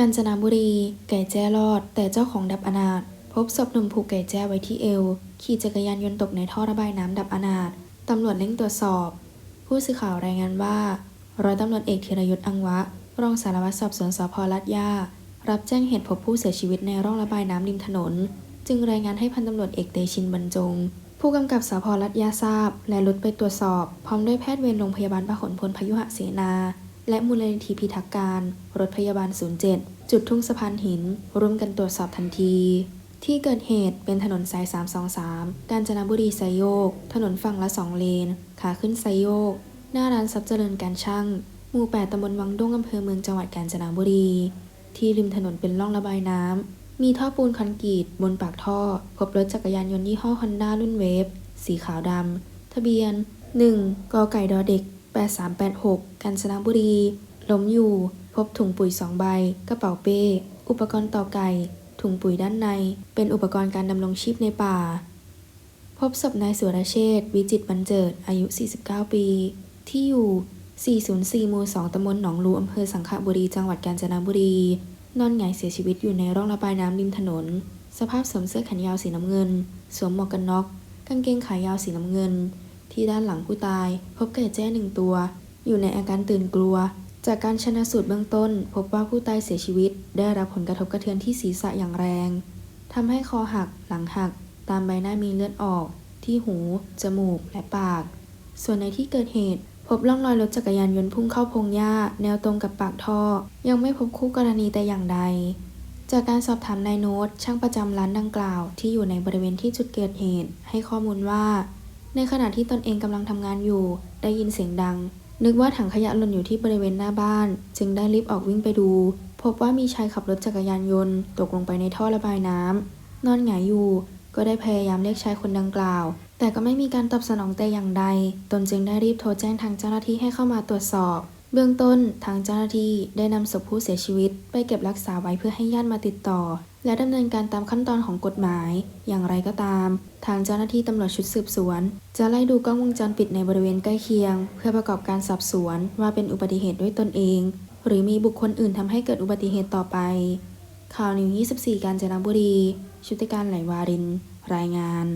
กาญจนบุรี ไก่แจ้รอด แต่เจ้าของดับอนาถพบศพหนุ่มผูกไก่แจ้ไว้ที่เอว ขี่จักรยานยนต์ตกในท่อระบายน้ำดับอนาถตำรวจเร่งตรวจสอบ ผู้สื่อข่าวรายงานว่า ร้อยตำรวจเอกธีรยุทธ์อังวะ รองสารวัตรสอบสวนสพลาดย่า รับแจ้งเหตุพบผู้เสียชีวิตในร่องระบายน้ำริมถนน จึงรายงานให้พันตำรวจเอกเตชินบรรจง ผู้กำกับสพลัดยาทราบ และรุดไปตรวจสอบ พร้อมด้วยแพทย์เวรโรงพยาบาลพหลพลพยุหเสนา และมูลนิธิพิทักษ์การ รถพยาบาล 07 จุดทุ่งสะพานหิน ร่วมกันตรวจสอบทันที ที่เกิดเหตุเป็นถนนสาย 323 กาญจนบุรีไซโยก ถนนฝั่งละ 2 เลน ขาขึ้นไซโยก หน้าร้านทรัพย์เจริญการช่าง หมู่ 8ตำบลวังด้งอำเภอเมืองจังหวัดกาญจนบุรี ที่ริมถนนเป็นร่องระบายน้ำ มีท่อปูนคอนกรีตบนปากท่อ พบรถจักรยานยนต์ยี่ห้อฮอนด้ารุ่นเวฟสีขาวดำทะเบียน 1 กไก่ดอเด็ก 8386 กาญจนบุรี ล้มอยู่ พบถุงปุ๋ย 2 ใบ กระเป๋าเป้ อุปกรณ์ต่อไก่ ถุงปุ๋ยด้านใน เป็นอุปกรณ์การดำรงชีพในป่า พบศพนายสุรเชษฐ์วิจิตบรรเจิด อายุ 49 ปี ที่อยู่ 404หมู่2ตำบลหนองลูอำเภอสังขบุรี จังหวัดกาญจนบุรี นอนหงายเสียชีวิตอยู่ในร่องระบายน้ำริมถนน สภาพสวมเสื้อแขนยาวสีน้ำเงิน สวมหมวกกันน็อก กางเกงขายาวสีน้ำเงิน ที่ด้านหลังผู้ตาย พบไก่แจ้หนึ่งตัว อยู่ในอาการตื่นกลัว จากการชนะสูตรเบื้องต้น พบว่าผู้ตายเสียชีวิต ได้รับผลกระทบกระเทือนที่ศีรษะอย่างแรงทำให้คอหัก หลังหัก ตามใบหน้ามีเลือดออก ที่หู จมูก และปาก ส่วนในที่เกิดเหตุพบร่องรอยรถจักรยานยนต์พุ่งเข้าพงหญ้า แนวตรงกับปากท่อ ยังไม่พบคู่กรณีแต่อย่างใด จากการสอบถามนายโน้ตช่างประจำร้านดังกล่าว ที่อยู่ในบริเวณที่จุดเกิดเหตุ ให้ข้อมูลว่า ในขณะที่ตนเองกำลังทำงานอยู่ ได้ยินเสียงดัง นึกว่าถังขยะหล่นอยู่ที่บริเวณหน้าบ้าน จึงได้รีบออกวิ่งไปดู พบว่ามีชายขับรถจักรยานยนต์ ตกลงไปในท่อระบายน้ำนอนหงายอยู่ ก็ได้พยายามเรียกชายคนดังกล่าว แต่ก็ไม่มีการตอบสนองแต่อย่างใด ตนจึงได้รีบโทรแจ้งทางเจ้าหน้าที่ให้เข้ามาตรวจสอบ เบื้องต้นทางเจ้าหน้าที่ได้นำศพผู้เสียชีวิต ไปเก็บรักษาไว้เพื่อให้ญาติมาติดต่อ และดำเนินการตามขั้นตอนของกฎหมาย อย่างไรก็ตาม ทางเจ้าหน้าที่ตำรวจชุดสืบสวน จะไล่ดูกล้องวงจรปิดในบริเวณใกล้เคียง เพื่อประกอบการสอบสวนว่าเป็นอุบัติเหตุด้วยตนเอง หรือมีบุคคลอื่นทำให้เกิดอุบัติเหตุต่อไป ข่าวนิว24 กาญจนบุรี ชุติการไหลวาริน รายงาน